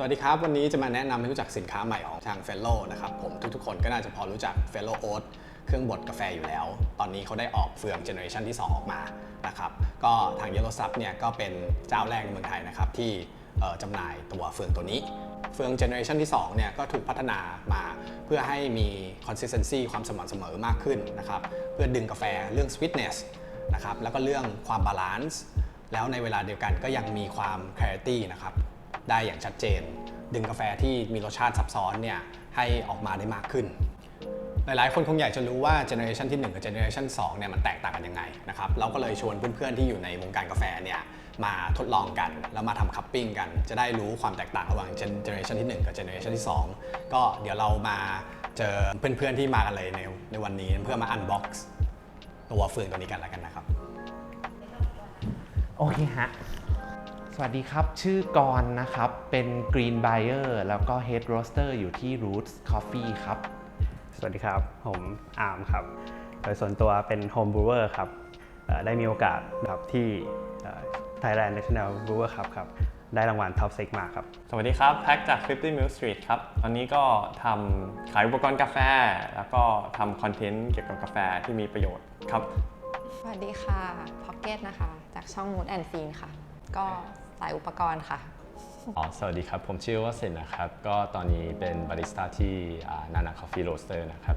สวัสดีครับ วันนี้จะมาแนะนำให้รู้จักสินค้าใหม่ของทาง f e l l o นะครับผมทุกๆ คนก็น่าจะพอรู้จัก f e l l o Oat เครื่องบดกาแฟอยู่แล้ว ตอนนี้เขาได้ออกเฟืองเจเนอเรชันที่ 2 ออกมานะครับก็ทาง Yellow Sub เนี่ยก็เป็นเจ้าแรกในเมืองไทยนะครับที่จำหน่ายตัวเฟืองตัวนี้ เฟืองเจเนอเรชันที่2เนี่ยก็ถูกพัฒนามาเพื่อให้มี consistency ความสม่ำเสมอมากขึ้นนะครับเพื่อดึงกาแฟเรื่อง sweetness นะครับแล้วก็เรื่องความบาลานซ์แล้วในเวลาเดียวกันก็ยังมีความ clarity นะครับ ได้อย่างชัดเจน ดึงกาแฟที่มีรสชาติซับซ้อนเนี่ยให้ออกมาได้มากขึ้น หลายๆ คนคงอยากจะรู้ว่าเจเนอเรชันที่ 1 กับเจเนอเรชัน2เนี่ยมันแตกต่างกันยังไงนะครับเราก็เลยชวนเพื่อนๆที่อยู่ในวงการกาแฟเนี่ยมาทดลองกันแล้วมาทำคัพปิ้งกัน จะได้รู้ความแตกต่างระหว่างเจเนอเรชันที่ 1 กับเจเนอเรชันที่ 2 ก็เดี๋ยวเรามาเจอเพื่อนๆที่มากันเลยในในวันนี้เพื่อมาอันบ็อกซ์ตัวเฟืองตัวนี้กันแล้วกันนะครับ โอเคฮะ สวัสดีครับ ชื่อกรณ์นะครับ เป็น Green Buyer แล้วก็ Head Roaster อยู่ที่ Roots Coffee ครับ สวัสดีครับ ผมอาร์มครับ โดยส่วนตัวเป็น Home Brewer ครับเอ่อได้มีโอกาสครับที่เอ่อ Thailand National Brewer Cup ครับ ได้รางวัล Top 6มาครับ สวัสดีครับ แพ็กจาก 50 Mill Street ครับ ตอนนี้ก็ทำขายอุปกรณ์กาแฟ แล้วก็ทำคอนเทนต์เกี่ยวกับกาแฟที่มีประโยชน์ครับ สวัสดีค่ะพ็อกเก็ตนะคะ จากช่อง Mood and Fiend ค่ะ ก็ สายอุปกรณ์ค่ะ อ๋อสวัสดีครับ ผมชื่อว่าเซนนะครับ ก็ตอนนี้เป็นบาริสต้าที่นานาคอฟฟี่โรสเตอร์นะครับ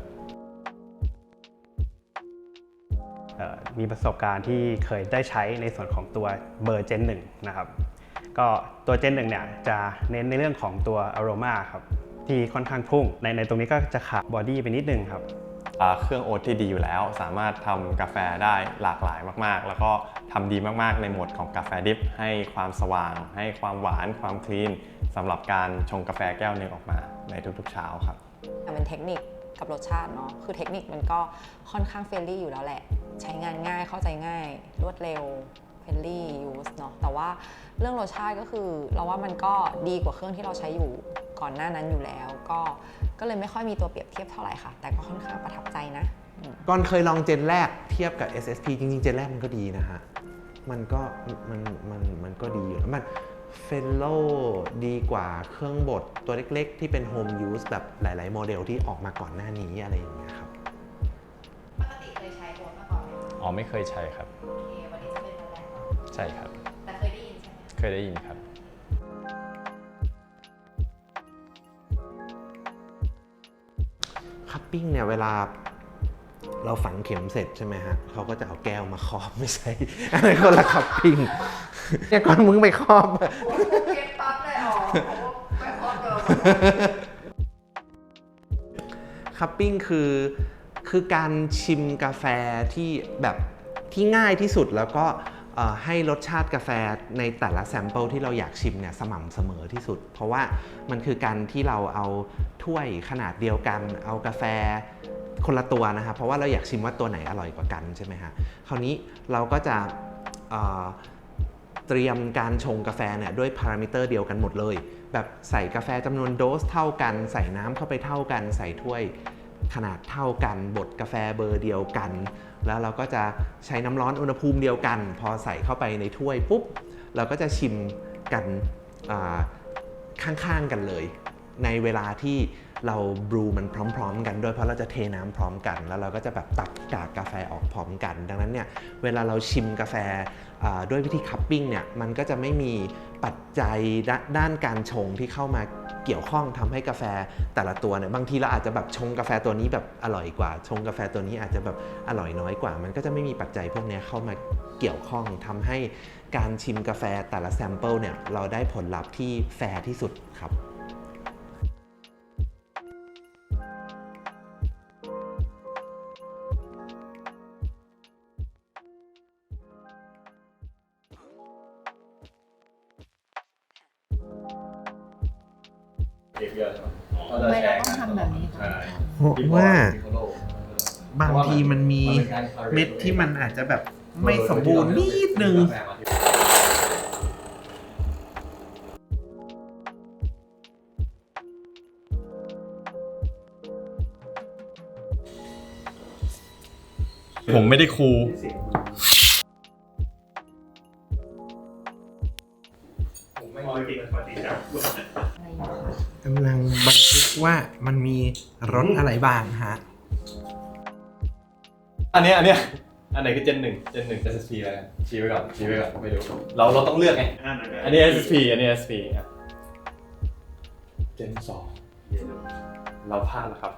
เอ่อมีประสบการณ์ที่เคยได้ใช้ในส่วนของตัวเบอร์เจนหนึ่งนะครับ ก็ตัวเจนหนึ่งเนี่ยจะเน้นในเรื่องของตัวอารมาครับที่ค่อนข้างพุ่งในในตรงนี้ก็จะขาดบอดี้ไปนิดนึงครับอ่า เครื่องโอ๊ตที่ดีอยู่แล้ว สามารถทำกาแฟได้หลากหลายมาก ๆ แล้วก็ทำดีมากๆ ในโหมดของกาแฟดิฟให้ความสว่าง ให้ความหวาน ความคลีนสำหรับการชงกาแฟแก้วหนึ่งออกมาในทุกๆเช้าครับเป็นเทคนิคกับรสชาติเนาะคือเทคนิคมันก็ค่อนข้างเฟรนลี่อยู่แล้วแหละ ใช้งานง่ายเข้าใจง่าย รวดเร็วเฟรนลี่ยูสเนาะแต่ว่าเรื่องรสชาติก็คือ เราว่ามันก็ดีกว่าเครื่องที่เราใช้อยู่ ก่อนหน้านั้นอยู่แล้ว ก็ก็เลยไม่ค่อยมีตัวเปรียบเทียบเท่าไหร่ค่ะ แต่ก็ค่อนข้างประทับใจนะอืมก่อนเคยลองเจนแรกเทียบกับ SSP จริงๆ เจนแรกมันก็ดีนะฮะ มันก็มันมันมันก็ดีอยู่แล้วมันเฟลโลดีกว่าเครื่องบดตัวเล็กๆ ที่เป็น Home Use แบบหลาย ๆ โมเดลที่ออกมาก่อนหน้านี้อะไรอย่างเงี้ยครับ ปกติเคยใช้โอ๊ตมาก่อนไหมอ๋อไม่เคยใช้ครับ โอเค วันนี้จะเป็นวันแรกใช่ครับ แต่เคยได้ยินใช่ไหม เคยได้ยินครับ คัพปิ้งเนี่ยเวลาเราฝังเข็มเสร็จใช่ไหมฮะเขาก็จะเอาแก้วมาครอบไม่ใช่อันนั้นคนละคัพปิ้งเนี่ยก่อนมึงไปครอบอะเก็บปั๊บเลยอ๋อไม่ครบเลยคัพปิ้งคือคือการชิมกาแฟที่แบบที่ง่ายที่สุดแล้วก็เอ่อ ให้รสชาติกาแฟในแต่ละแซมเปิลที่เราอยากชิมเนี่ยสม่ำเสมอที่สุด เพราะว่ามันคือการที่เราเอาถ้วยขนาดเดียวกัน เอากาแฟคนละตัวนะครับเพราะว่าเราอยากชิมว่าตัวไหนอร่อยกว่ากันใช่ไหมฮะคราวนี้เราก็จะเเตรียมการชงกาแฟเนี่ยด้วยพารามิเตอร์เดียวกันหมดเลย แบบใส่กาแฟจำนวนโดสเท่ากัน ใส่น้ำเข้าไปเท่ากัน ใส่ถ้วย ขนาดเท่ากันบดกาแฟเบอร์เดียวกัน แล้วเราก็จะใช้น้ำร้อนอุณหภูมิเดียวกัน พอใส่เข้าไปในถ้วยปุ๊บ เราก็จะชิมกันข้างๆกันเลย ในเวลาที่เราบรูมันพร้อม ๆ กันด้วยเพราะเราจะเทน้ำพร้อมกัน แล้วเราก็จะแบบตักกากกาแฟออกพร้อมกัน ดังนั้นเนี่ยเวลาเราชิมกาแฟด้วยวิธีคัพปิ้งเนี่ยมันก็จะไม่มีปัจจัยด้านการชงที่เข้ามา เกี่ยวข้องทำให้กาแฟแต่ละตัวเนี่ยบางทีเราอาจจะแบบชงกาแฟตัวนี้แบบอร่อยกว่า ชงกาแฟตัวนี้อาจจะแบบอร่อยน้อยกว่า มันก็จะไม่มีปัจจัยพวกนี้เข้ามาเกี่ยวข้องทำให้การชิมกาแฟแต่ละแซมเปิลเนี่ยเราได้ผลลัพธ์ที่แฟร์ที่สุดครับ ทำไมเราต้องทำแบบนี้คะว่าบางทีมันมีเม็ดที่มันอาจจะแบบไม่สมบูรณ์นิดนึง ผมไม่ได้ครู ว่ามันมีรสอะไรบ้างฮะ อันเนี้ยอันเนี้ยอันไหนคือเจนหนึ่งเจนหนึ่ง SSP แล้วกันชี้ไว้ก่อนชี้ไว้ก่อนไม่รู้เราเราต้องเลือกไงอันนี้ SSP อันนี้ SSP อะเจนสองเราพลาดแล้วครับ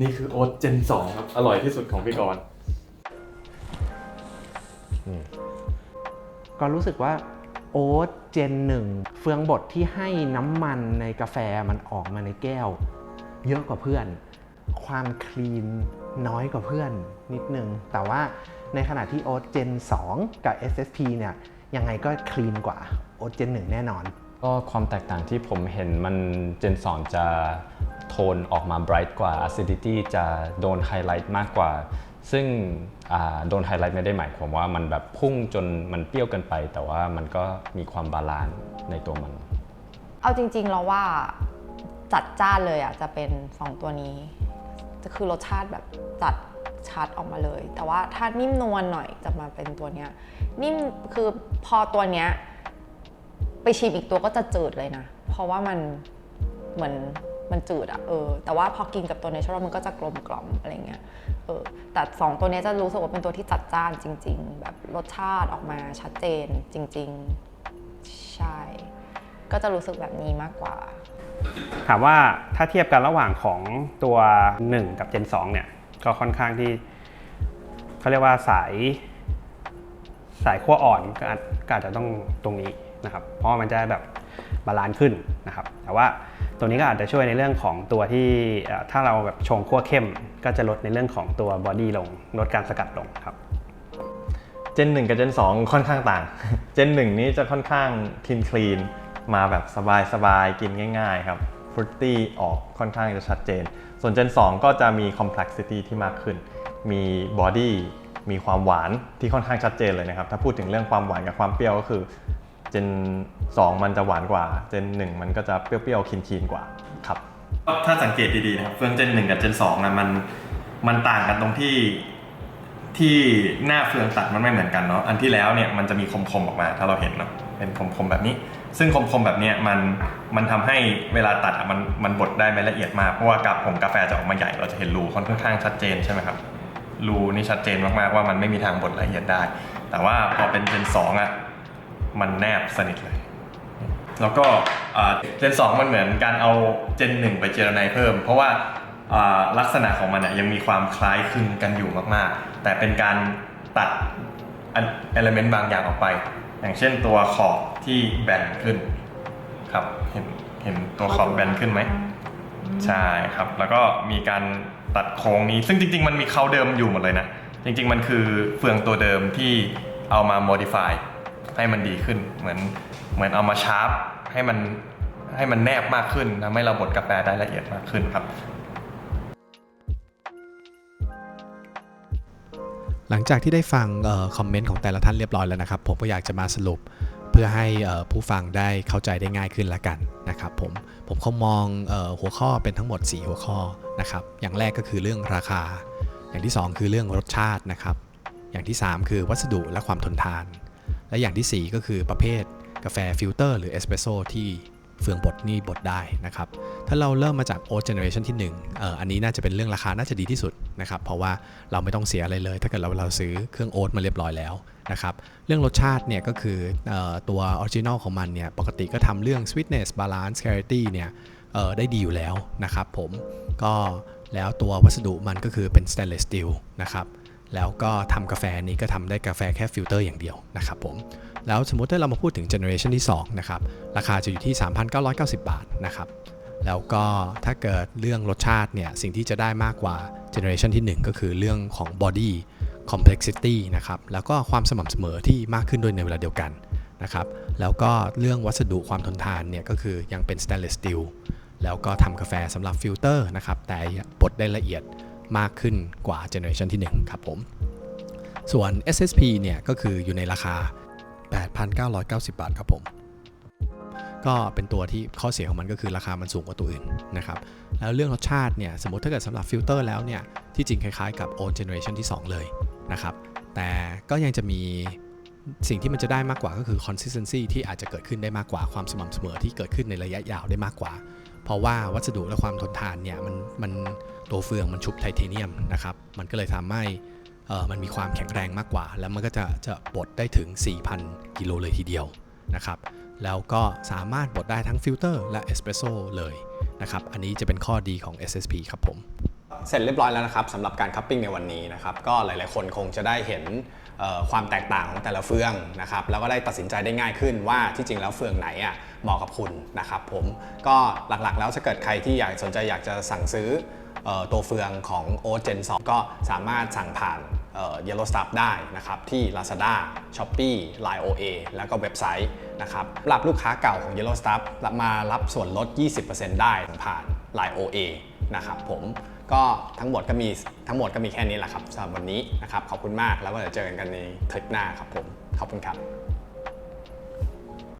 นี่คือโอ๊ตเจนสองครับ อร่อยที่สุดของพี่กรณ์ก็รู้สึกว่าโอ๊ตเจนหนึ่งเฟืองบดที่ให้น้ำมันในกาแฟมันออกมาในแก้ว เยอะกว่าเพื่อน ความคลีนน้อยกว่าเพื่อนนิดนึง แต่ว่าในขณะที่โอ๊ตเจน 2 กับ SSP เนี่ยยังไงก็คลีนกว่าโอ๊ตเจน 1 แน่นอน ก็ความแตกต่างที่ผมเห็นมัน Gen 2จะโทนออกมา bright กว่า acidity จะโดนไฮไลท์มากกว่า ซึ่งอ่าโดนไฮไลท์ไม่ได้หมายความว่ามันแบบพุ่งจนมันเปรี้ยวเกินไป แต่ว่ามันก็มีความบาลานซ์ในตัวมัน เอาจริงๆเราว่า จัดจ้านเลยอะจะเป็น 2 ตัวนี้ จะคือรสชาติแบบจัดชัดออกมาเลย แต่ว่าถ้านิ่มนวลหน่อยจะมาเป็นตัวเนี้ยนิ่มคือพอตัวเนี้ยไปชิมอีกตัวก็จะจืดเลยนะ เพราะว่ามันเหมือนมันจืดอะเออแต่ว่าพอกินกับตัวเนเชอรัลมันก็จะกลมกล่อมอะไรเงี้ยเออแต่สองตัวเนี้ยจะรู้สึกว่าเป็นตัวที่จัดจ้านจริง ๆ แบบรสชาติออกมาชัดเจนจริง ๆ ใช่ ก็จะรู้สึกแบบนี้มากกว่า ถามว่าถ้าเทียบกันระหว่างของตัว 1 กับ Gen 2 เนี่ย ก็ค่อนข้างที่เขาเรียกว่าสายสายขั้วอ่อนก็อาจจะต้องตรงนี้นะครับ เพราะมันจะแบบบาลานซ์ขึ้นนะครับ แต่ว่าตัวนี้ก็อาจจะช่วยในเรื่องของตัวที่ถ้าเราแบบชงขั้วเข้ม ก็จะลดในเรื่องของตัวบอดี้ลง ลดการสกัดลงครับเจนหนึ่งกับเจนสองค่อนข้างต่าง เจนหนึ่งนี้จะค่อนข้างคลีนคลีน มาแบบสบายๆ กินง่าย ๆ ครับฟรุตตี้ออกค่อนข้างจะชัดเจน ส่วนเจน2ก็จะมี complexity ที่มากขึ้น มีบอดี้มีความหวานที่ค่อนข้างชัดเจนเลยนะครับ ถ้าพูดถึงเรื่องความหวานกับความเปรี้ยวก็คือเจน2มันจะหวานกว่าเจน1มันก็จะเปรี้ยวๆคีนๆกว่าครับถ้าสังเกตดีๆนะครับเฟืองเจน1กับเจน2นะมันมันต่างกันตรงที่ที่หน้าเฟืองตัดมันไม่เหมือนกันเนาะอันที่แล้วเนี่ยมันจะมีคมๆออกมา ถ้าเราเห็นเนาะเป็นคมๆแบบนี้ ซึ่งคมๆแบบนี้มันมันทำให้เวลาตัดมันมันบดได้ไม่ละเอียดมาก เพราะว่ากับผงกาแฟจะออกมาใหญ่เราจะเห็นรูค่อนข้างชัดเจนใช่ไหมครับรูนี่ชัดเจนมากๆว่ามันไม่มีทางบดละเอียดได้ แต่ว่าพอเป็นเจน2อะมันแนบสนิทเลย แล้วก็เจนสองมันเหมือนการเอาเจนหนึ่งไปเจรไนเพิ่ม เพราะว่าอ่าลักษณะของมันเนี่ยยังมีความคล้ายคลึงกันอยู่มากๆ แต่เป็นการตัดเอลเมนต์บางอย่างออกไป อย่างเช่นตัวขอบ ที่แบนขึ้นครับเห็นเห็นตัวขอบแบนขึ้นไหมใช่ครับ แล้วก็มีการตัดโค้งนี้ ซึ่งจริง ๆ มันมีเขาเดิมอยู่หมดเลยนะ จริง ๆ มันคือเฟืองตัวเดิมที่เอามา modify ให้มันดีขึ้น เหมือนเหมือนเอามาชาร์ปให้มันให้มันแนบมากขึ้นทำให้เราบดกาแฟได้ละเอียดมากขึ้นครับ หลังจากที่ได้ฟังคอมเมนต์ของแต่ละท่านเรียบร้อยแล้วนะครับ ผมก็อยากจะมาสรุปเพื่อให้ผู้ฟังได้เข้าใจได้ง่ายขึ้นละกันนะครับผมผมคงมองออหัวข้อเป็นทั้งหมด 4 หัวข้อนะครับอย่างแรกก็คือเรื่องราคา อย่างที่ 2 คือเรื่องรสชาตินะครับ อย่างที่ 3 คือวัสดุและความทนทาน และอย่างทีสี่4 ก็คือประเภทกาแฟฟิลเตอร์หรือเอสเปรสโซที่เฟืองบดนี่บดได้นะครับ ถ้าเราเริ่มมาจาก old generation ที่1เอ่ออันนี้น่าจะเป็นเรื่องราคาน่าจะดีที่สุด นะครับเพราะว่าเราไม่ต้องเสียอะไรเลย ถ้าเกิดเราเราซื้อเครื่องโอ๊ตมาเรียบร้อยแล้วนะครับเรื่องรสชาติเนี่ยก็คือออตัวออริจินอลของมันเนี่ยปกติก็ทำเรื่อง sweetness balance clarity เนี่ยได้ดีอยู่แล้วนะครับผมก็แล้วตัววัสดุมันก็คือเป็น stainless steel นะครับแล้วก็ทำกาแฟนี้ก็ทำได้กาแฟแค่ฟิลเตอร์อย่างเดียวนะครับผมแล้วสมมติถ้าเรามาพูดถึงเจเนอเรชันที่2นะครับราคาจะอยู่ที่ 3,990 บาทนะครับ แล้วก็ถ้าเกิดเรื่องรสชาติเนี่ย สิ่งที่จะได้มากกว่าเจเนอเรชันที่ 1 ก็คือเรื่องของ body complexity นะครับ แล้วก็ความสม่ำเสมอที่มากขึ้นด้วยในเวลาเดียวกันนะครับ แล้วก็เรื่องวัสดุความทนทานเนี่ยก็คือยังเป็น stainless steel แล้วก็ทำกาแฟสำหรับฟิลเตอร์นะครับ แต่บดได้ละเอียดมากขึ้นกว่าเจเนอเรชันที่ 1 ครับผม ส่วน SSP เนี่ยก็คืออยู่ในราคา 8,990 บาทครับผม ก็เป็นตัวที่ข้อเสียของมันก็คือราคามันสูงกว่าตัวอื่นนะครับ แล้วเรื่องรสชาติเนี่ยสมมติถ้าเกิดสำหรับฟิลเตอร์แล้วเนี่ยที่จริงคล้ายๆกับ old generation ที่ 2 เลยนะครับ แต่ก็ยังจะมีสิ่งที่มันจะได้มากกว่าก็คือ consistency ที่อาจจะเกิดขึ้นได้มากกว่าความสม่ำเสมอที่เกิดขึ้นในระยะยาวได้มากกว่า เพราะว่าวัสดุและความทนทานเนี่ยมันมันตัวเฟืองมันชุบไทเทเนียมนะครับมันก็เลยทำให้เออมันมีความแข็งแรงมากกว่า แล้วมันก็จะจะบดได้ถึง 4,000 กิโลเลยทีเดียวนะครับ แล้วก็สามารถบดได้ทั้งฟิลเตอร์และเอสเปรสโซ่เลยนะครับ อันนี้จะเป็นข้อดีของ SSP ครับผม เสร็จเรียบร้อยแล้วนะครับสำหรับการคัพปิ้งในวันนี้นะครับ ก็หลายๆคนคงจะได้เห็นความแตกต่างของแต่ละเฟืองนะครับแล้วก็ได้ตัดสินใจได้ง่ายขึ้นว่าที่จริงแล้วเฟืองไหนอะเหมาะกับคุณนะครับผมก็หลักๆแล้วถ้าเกิดใครที่อยากสนใจอยากจะสั่งซื้อออตัวเฟืองของ o Gen 2ก็สามารถสั่งผ่าน เยลโลสตาร์ได้นะครับที่ Lazada, Shopee, Line OA แล้วก็เว็บไซต์นะครับสำหรับลูกค้าเก่าของ Yellow Star มารับส่วนลด 20%ได้ผ่าน Line OA นะครับผมก็ทั้งหมดก็มีทั้งหมดก็มีแค่นี้แหละครับสำหรับวันนี้นะครับขอบคุณมากแล้วก็จะเจอกันในคลิปหน้าครับผมขอบคุณครับ